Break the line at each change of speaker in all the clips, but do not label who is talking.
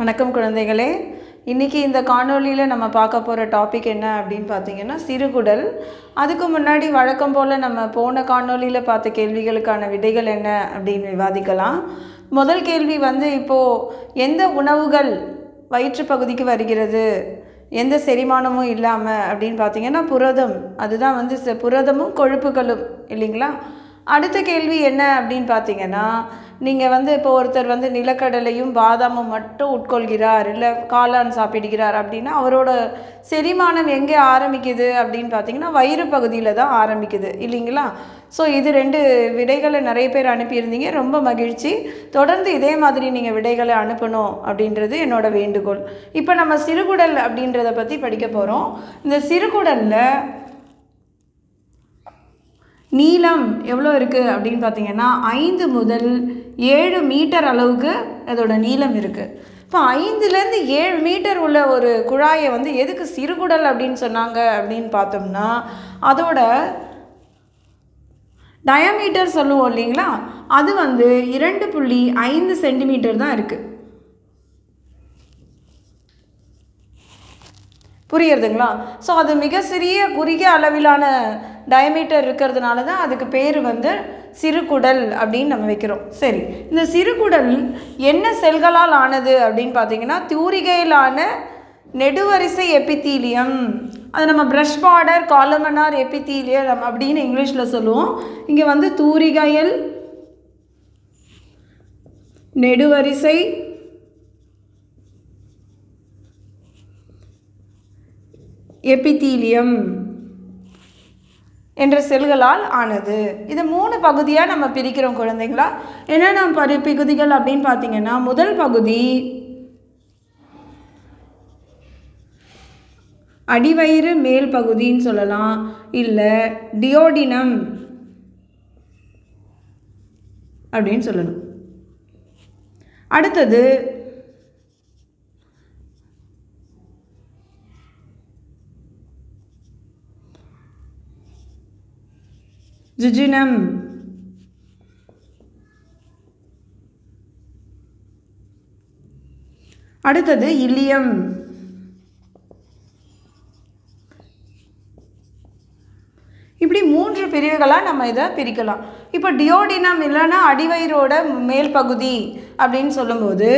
வணக்கம் குழந்தைகளே. இன்றைக்கி இந்த காணொளியில் நம்ம பார்க்க போகிற டாபிக் என்ன அப்படின்னு பார்த்தீங்கன்னா சிறுகுடல். அதுக்கு முன்னாடி வழக்கம் போல் நம்ம போன காணொளியில் பார்த்த கேள்விகளுக்கான விடைகள் என்ன அப்படின்னு விவாதிக்கலாம். முதல் கேள்வி வந்து இப்போது எந்த உணவுகள் வயிற்று பகுதிக்கு வருகிறது? எந்த செரிமானமும் இல்லாமல் அப்படின்னு பார்த்தீங்கன்னா புரதம். அதுதான் வந்து புரதமும் கொழுப்புகளும் இல்லைங்களா? அடுத்த கேள்வி என்ன அப்படின்னு பார்த்தீங்கன்னா நீங்கள் வந்து இப்போ ஒருத்தர் வந்து நிலக்கடலையும் பாதாமும் மட்டும் உட்கொள்கிறார் இல்லை காளான் சாப்பிடுகிறார் அப்படின்னா அவரோட செரிமானம் எங்கே ஆரம்பிக்குது அப்படின்னு பார்த்தீங்கன்னா வயிறு பகுதியில் தான் ஆரம்பிக்குது இல்லைங்களா? ஸோ இது ரெண்டு விடைகளை நிறைய பேர் அனுப்பியிருந்தீங்க. ரொம்ப மகிழ்ச்சி. தொடர்ந்து இதே மாதிரி நீங்கள் விடைகளை அனுப்பணும் அப்படின்றது என்னோட வேண்டுகோள். இப்போ நம்ம சிறுகுடல் அப்படின்றத பற்றி படிக்க போகிறோம் இந்த சிறுகுடலில் நீளம் எவ்வளோ இருக்குது அப்படின்னு பார்த்தீங்கன்னா ஐந்து முதல் ஏழு மீட்டர் அளவுக்கு அதோட நீளம் இருக்குது இப்போ ஐந்துலேருந்து ஏழு மீட்டர் உள்ள ஒரு குழாயை வந்து எதுக்கு சிறுகுடல் அப்படின்னு சொன்னாங்க அப்படின்னு பார்த்தோம்னா அதோட டயமீட்டர் சொல்லுவோம் இல்லைங்களா? அது வந்து இரண்டு புள்ளி ஐந்து சென்டிமீட்டர் தான் இருக்குது புரியுறதுங்களா? ஸோ அது மிக சிறிய குறுகிய அளவிலான டயமீட்டர் இருக்கிறதுனால தான் அதுக்கு பேர் வந்து சிறுகுடல் அப்படின்னு நம்ம வைக்கிறோம். சரி இந்த சிறுகுடல் என்ன செல்களால் ஆனது அப்படின்னு பார்த்தீங்கன்னா தூரிகையிலான நெடுவரிசை எபித்தீலியம் அது நம்ம ப்ரஷ் பார்டர் காலமனார் எபித்தீலியம் அப்படின்னு இங்கிலீஷில் சொல்லுவோம். இங்கே வந்து தூரிகையில் நெடுவரிசை எபித்தீலியம் என்ற செல்களால் ஆனது. இது மூணு பகுதியாக நம்ம பிரிக்கிறோம் குழந்தைங்களா என்னென்ன பரி பகுதிகள் அப்படின்னு பார்த்தீங்கன்னா முதல் பகுதி அடிவயிறு மேல் பகுதின்னு சொல்லலாம். இல்லை டியோடினம் அப்படின்னு சொல்லணும். அடுத்தது ஜுஜினம் அடுத்தது இலியம். இப்படி மூன்று பிரிவுகளாக நம்ம இதை பிரிக்கலாம். இப்போ டியோடினம் இல்லைன்னா அடிவயிறோட மேல் பகுதி அப்படின்னு சொல்லும்போது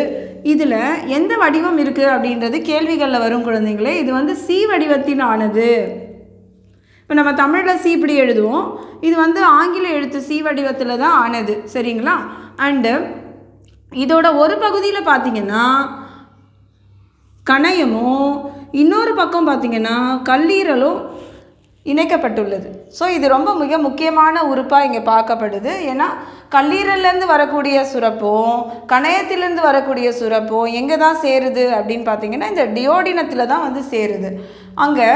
இதில் எந்த வடிவம் இருக்குது அப்படின்றது கேள்விகளில் வரும் குழந்தைங்களே இது வந்து சி வடிவத்தின் ஆனது இப்போ நம்ம தமிழில் சி இப்படி எழுதுவோம். இது வந்து ஆங்கில எழுத்து சி வடிவத்தில் தான் ஆனது. சரிங்களா? அண்டு இதோட ஒரு பகுதியில் பார்த்தீங்கன்னா கணையமும் இன்னொரு பக்கம் பார்த்தீங்கன்னா கல்லீரலும் இணைக்கப்பட்டுள்ளது. ஸோ இது ரொம்ப மிக முக்கியமான உறுப்பாக இங்கே பார்க்கப்படுது. ஏன்னா கல்லீரல்லேருந்து வரக்கூடிய சுரப்பும் கணையத்திலேருந்து வரக்கூடிய சுரப்பும் எங்கே தான் சேருது அப்படின்னு பார்த்தீங்கன்னா இந்த டியோடினத்தில் தான் வந்து சேருது. அங்கே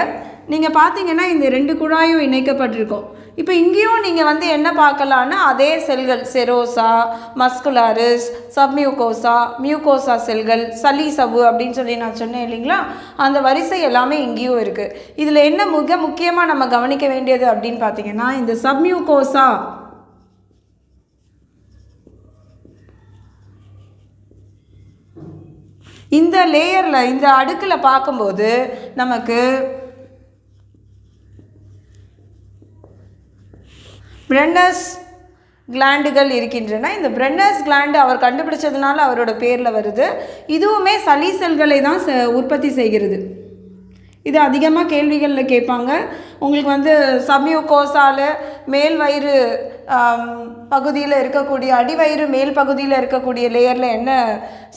நீங்கள் பார்த்தீங்கன்னா இந்த ரெண்டு குழாயும் இணைக்கப்பட்டிருக்கும். இப்போ இங்கேயும் நீங்கள் வந்து என்ன பார்க்கலான்னா அதே செல்கள் செரோசா மஸ்குலாரிஸ் சப்மியூகோசா மியூகோசா செல்கள் சலீசவு அப்படின்னு சொல்லி நான் சொன்னேன் இல்லைங்களா? அந்த வரிசை எல்லாமே இங்கேயும் இருக்குது இதில் என்ன மிக முக்கியமாக நம்ம கவனிக்க வேண்டியது அப்படின்னு பார்த்தீங்கன்னா இந்த சப்மியூகோசா இந்த லேயரில் இந்த அடுக்கில் பார்க்கும்போது நமக்கு பிரென்னஸ் கிளாண்டுகள் இருக்கின்றன. இந்த பிரென்னஸ் கிளாண்டு அவர் கண்டுபிடிச்சதுனால அவரோட பேரில் வருது. இதுவுமே சளி செல்களை தான் உற்பத்தி செய்கிறது. இது அதிகமாக கேள்விகளில் கேட்பாங்க. உங்களுக்கு வந்து சம்யூகோசால மேல் வயிறு பகுதியில் இருக்கக்கூடிய அடிவயிறு மேல் பகுதியில் இருக்கக்கூடிய லேயரில் என்ன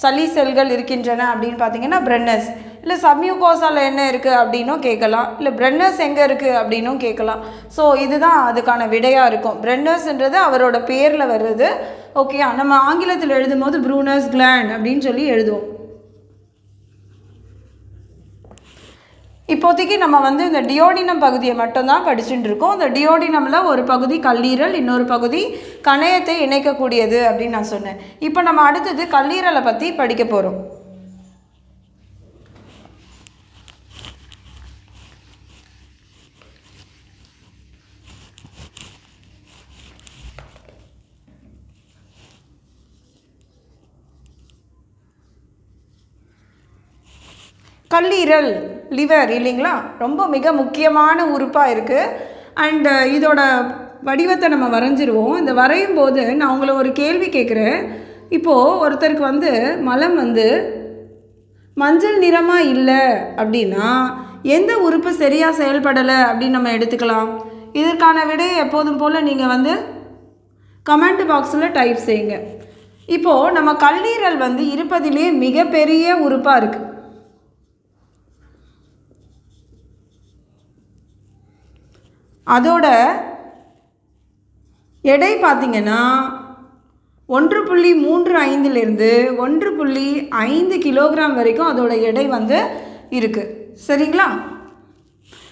சளி செல்கள் இருக்கின்றன அப்படின்னு பார்த்தீங்கன்னா பிரென்னஸ் இல்லை சம்யூகோசால என்ன இருக்குது அப்படின்னும் கேட்கலாம். இல்லை பிரென்னஸ் எங்கே இருக்குது அப்படின்னும் கேட்கலாம். ஸோ இதுதான் அதுக்கான விடையாக இருக்கும். பிரென்னஸ்ன்றது அவரோட பேரில் வருது ஓகே நம்ம ஆங்கிலத்தில் எழுதும்போது ப்ரூனஸ் கிளாண்ட் அப்படின்னு சொல்லி எழுதுவோம். இப்போதைக்கு நம்ம வந்து இந்த டியோடினம் பகுதியை மட்டும்தான் படிச்சுட்டு இருக்கோம் இந்த டியோடினமில் ஒரு பகுதி கல்லீரல் இன்னொரு பகுதி கணையத்தை இணைக்கக்கூடியது அப்படின்னு நான் சொன்னேன். இப்போ நம்ம அடுத்தது கல்லீரலை பற்றி படிக்க போகிறோம் கல்லீரல். லிவர் இல்லைங்களா? ரொம்ப மிக முக்கியமான உறுப்பாக இருக்குது அண்டு uh, இதோட வடிவத்தை நம்ம வரைஞ்சிருவோம். இந்த வரையும் போது நான் உங்களை ஒரு கேள்வி கேட்குறேன் இப்போது ஒருத்தருக்கு வந்து மலம் வந்து மஞ்சள் நிறமாக இல்லை அப்படின்னா எந்த உறுப்பு சரியாக செயல்படலை அப்படின்னு நம்ம எடுத்துக்கலாம். இதற்கான விடையை எப்போதும் போல் நீங்கள் வந்து கமெண்ட் பாக்ஸில் டைப் செய்யுங்க. இப்போது நம்ம கல்லீரல் வந்து இருப்பதிலே மிகப்பெரிய உறுப்பாக இருக்குது அதோட எடை பார்த்திங்கன்னா ஒன்று புள்ளி மூன்று ஐந்துலேருந்து ஒன்று புள்ளி ஐந்து கிலோகிராம் வரைக்கும் அதோட எடை வந்து இருக்குது சரிங்களா?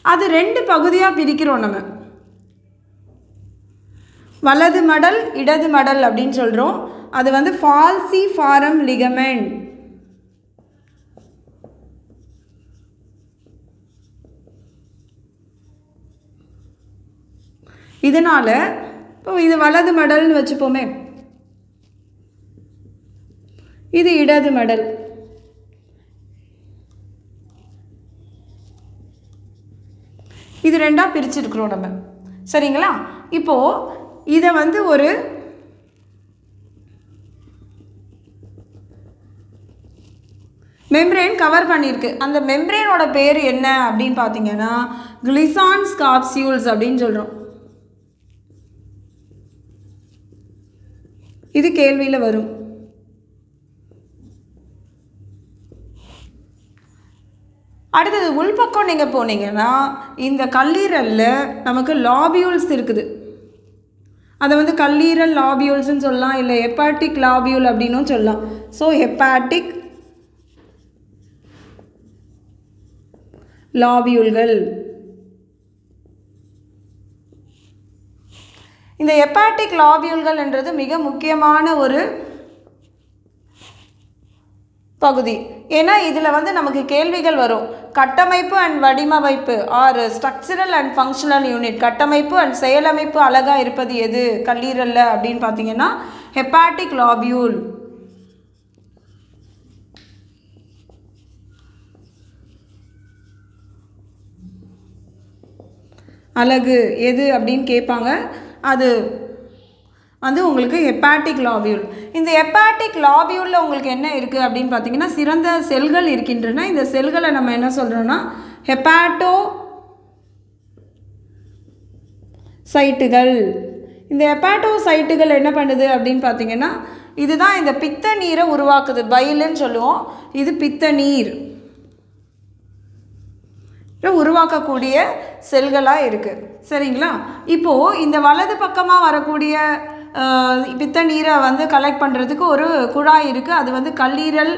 அது ரெண்டு பகுதியாக பிரிக்கிறோம் நம்ம. வலது மடல் இடது மடல் அப்படின்னு சொல்கிறோம் அது வந்து ஃபால்சி ஃபாரம் லிகமெண்ட் இதனால் இப்போ இது வலது மடல்னு வச்சுப்போமே. இது இடது மடல். இது ரெண்டாக பிரிச்சிருக்கிறோம் நம்ம. சரிங்களா? இப்போது இதை வந்து ஒரு மெம்ப்ரேன் கவர் பண்ணியிருக்கு. அந்த மெம்ரேனோட பேர் என்ன அப்படின்னு பார்த்தீங்கன்னா கிளிசான்ஸ் காப்சியூல்ஸ் அப்படின்னு சொல்கிறோம் இது கேள்வியில் வரும். அடுத்தது உள்பக்கம் நீங்கள் போனீங்கன்னா இந்த கல்லீரலில் நமக்கு லாபியூல்ஸ் இருக்குது. அதை வந்து கல்லீரல் லாபியூல்ஸ்னு சொல்லலாம் இல்லை ஹெப்பாட்டிக் லாபியூல் அப்படின்னும் சொல்லலாம். ஸோ ஹெப்பாட்டிக் லாபியூல்கள் இந்த ஹெப்பாட்டிக் லாபியூல்கள் என்றது மிக முக்கியமான ஒரு பகுதி. ஏன்னா இதில் வந்து நமக்கு கேள்விகள் வரும். கட்டமைப்பு அண்ட் வடிவமைப்பு or structural and functional unit கட்டமைப்பு அண்ட் செயலமைப்பு அழகாக இருப்பது எது? கல்லீரலில் அப்படின்னு பார்த்தீங்கன்னா ஹெப்பாட்டிக் லாபியூல் அழகு எது அப்படின்னு கேட்பாங்க? அது வந்து உங்களுக்கு ஹெப்பாட்டிக் லாபியூல் இந்த ஹெப்பாட்டிக் லாபியூலில் உங்களுக்கு என்ன இருக்குது அப்படின்னு பார்த்தீங்கன்னா சிறந்த செல்கள் இருக்கின்றன. இந்த செல்களை நம்ம என்ன சொல்கிறோன்னா ஹெப்பாட்டோ சைட்டுகள் இந்த ஹெப்பாட்டோ சைட்டுகள் என்ன பண்ணுது அப்படின்னு பார்த்தீங்கன்னா இதுதான் இந்த பித்த நீரை உருவாக்குது. பயிலுன்னு சொல்லுவோம். இது பித்த நீர். உருவாக்கக்கூடிய செல்களாக இருக்குது சரிங்களா? இப்போது இந்த வலது பக்கமாக வரக்கூடிய பித்த நீரை வந்து கலெக்ட் பண்ணுறதுக்கு ஒரு குழாய் இருக்குது அது வந்து கல்லீரல்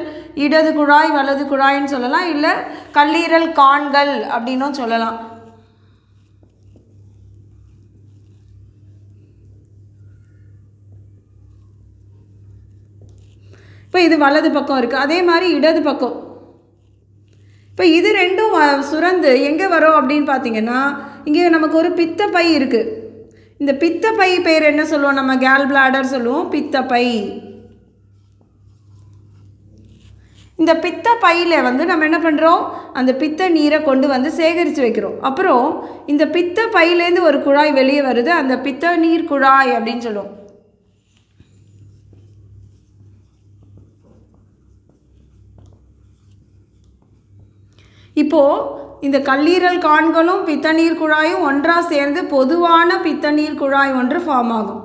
இடது குழாய் வலது குழாய்ன்னு சொல்லலாம். இல்லை கல்லீரல் கான்கள் அப்படின்னும் சொல்லலாம். இப்போ இது வலது பக்கம் இருக்குது அதே மாதிரி இடது பக்கம். இப்போ இது ரெண்டும் சுரந்து எங்கே வரும் அப்படின்னு பார்த்தீங்கன்னா இங்கே நமக்கு ஒரு பித்தப்பை இருக்குது இந்த பித்தப்பை பெயர் பேர் என்ன சொல்லுவோம்? நம்ம கேல் பிளாடர் சொல்லுவோம் பித்தப்பை இந்த பித்த பையில் வந்து நம்ம என்ன பண்ணுறோம் அந்த பித்த நீரை கொண்டு வந்து சேகரித்து வைக்கிறோம். அப்புறம் இந்த பித்த பையிலேருந்து ஒரு குழாய் வெளியே வருது அந்த பித்த நீர் குழாய் அப்படின்னு சொல்லுவோம். இப்போது இந்த கல்லீரல் கான்களும் பித்தநீர் குழாயும் ஒன்றாக சேர்ந்து பொதுவான பித்தநீர் குழாய் ஒன்று ஃபார்ம் ஆகும்.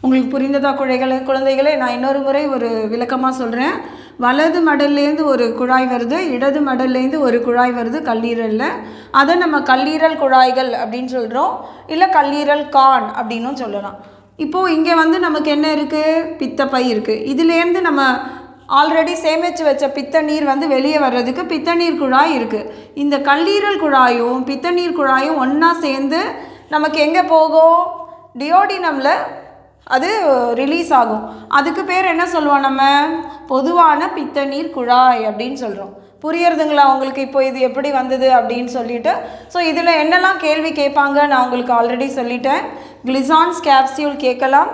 உங்களுக்கு புரிந்ததா குழைகளை குழந்தைகளே? நான் இன்னொரு முறை ஒரு விளக்கமாக சொல்கிறேன் வலது மடல்லேருந்து ஒரு குழாய் வருது இடது மடல்லேருந்து ஒரு குழாய் வருது கல்லீரலில். அதை நம்ம கல்லீரல் குழாய்கள் அப்படின்னு சொல்கிறோம் இல்லை கல்லீரல் கான் அப்படின்னும் சொல்லலாம். இப்போது இங்கே வந்து நமக்கு என்ன இருக்குது பித்தப்பை இருக்குது இதுலேருந்து நம்ம ஆல்ரெடி சேமித்து வச்ச பித்த நீர் வந்து வெளியே வர்றதுக்கு பித்த நீர் குழாய் இருக்குது இந்த கல்லீரல் குழாயும் பித்த நீர் குழாயும் ஒன்றா சேர்ந்து நமக்கு எங்கே போகும் டியோடினமில் அது ரிலீஸ் ஆகும். அதுக்கு பேர் என்ன சொல்லுவோம் நம்ம? பொதுவான பித்த நீர் குழாய் அப்படின்னு சொல்கிறோம் புரியறதுங்களா உங்களுக்கு? இப்போ இது எப்படி வந்தது அப்படின்னு சொல்லிட்டு. ஸோ இதில் என்னெல்லாம் கேள்வி கேட்பாங்க? நான் உங்களுக்கு ஆல்ரெடி சொல்லிட்டேன். கிளிசான்ஸ் கேப்சியூல் கேட்கலாம்.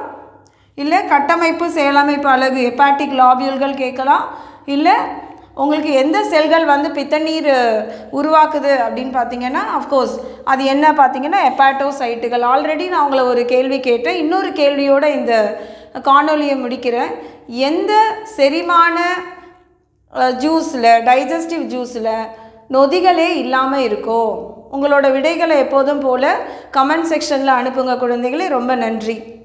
இல்லை கட்டமைப்பு செயலமைப்பு அழகு ஹெப்பாட்டிக் லாபியூல்கள் கேட்கலாம். இல்லை உங்களுக்கு எந்த செல்கள் வந்து பித்தநீர் உருவாக்குது அப்படின்னு பார்த்தீங்கன்னா அஃப்கோர்ஸ் அது என்ன பார்த்தீங்கன்னா ஹெப்பாட்டோசைட்டுகள் ஆல்ரெடி நான் உங்களை ஒரு கேள்வி கேட்டேன். இன்னொரு கேள்வியோட இந்த காணொலியை முடிக்கிறேன். எந்த செரிமான ஜூஸில் டைஜஸ்டிவ் ஜூஸில் நொதிகளே இல்லாமல் இருக்கோ? உங்களோட விடைகளை எப்போதும் போல் கமெண்ட் செக்ஷனில் அனுப்புங்க குழந்தைகளே. ரொம்ப நன்றி.